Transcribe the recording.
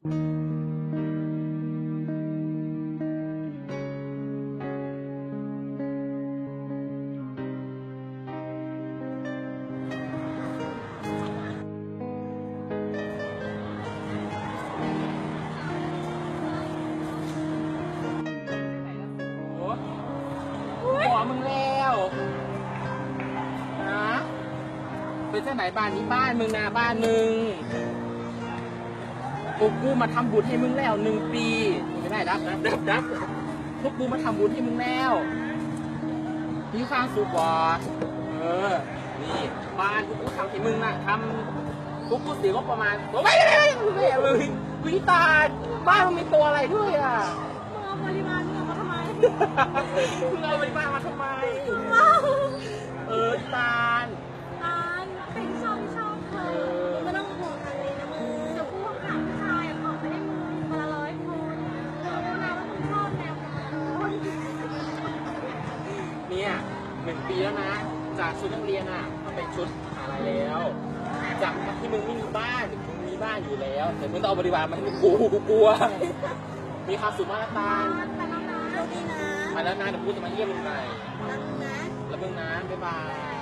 โอ้หัวมึงแล้วนะเป็นเจ้าไหนบ้านนี้บ้านมึงนะบ้านมึง กกูมาทำบุญให้มึงแล้วหนึ่งปีมึงไม่ได้ดับนะดับดับพวกกูมาทำบุญให้มึงแล้วมีความสุขบ่เออ นี่บ้านพวกกูทำให้มึงนะทำพวกกูเสียงบประมาณไม่ไม่ไม่ไม่ไม่มึงวิตาบ้านมึงมีตัวอะไรด้วยอะมึงเอาปริมาณมึงเอามาทำไมมึงเอาไปบ้านมาทำไม เนี่ยหนึ่งปีแล้วนะ จากชุดนักเรียนอะก็เป็นชุดมหาลัยแล้วจากที่มึงไม่มีบ้านมึงมีบ้านอยู่แล้วแต่มึงต้องเอาบริวารมาให้กูกูกลัว มีความสุขมากนะตาลไปแล้วนะโชคดีนะมาแล้วนะเดี๋ยวกูจะมาเยี่ยมมึงใหม่รักนะแล้วมึงนะบ๊ายบาย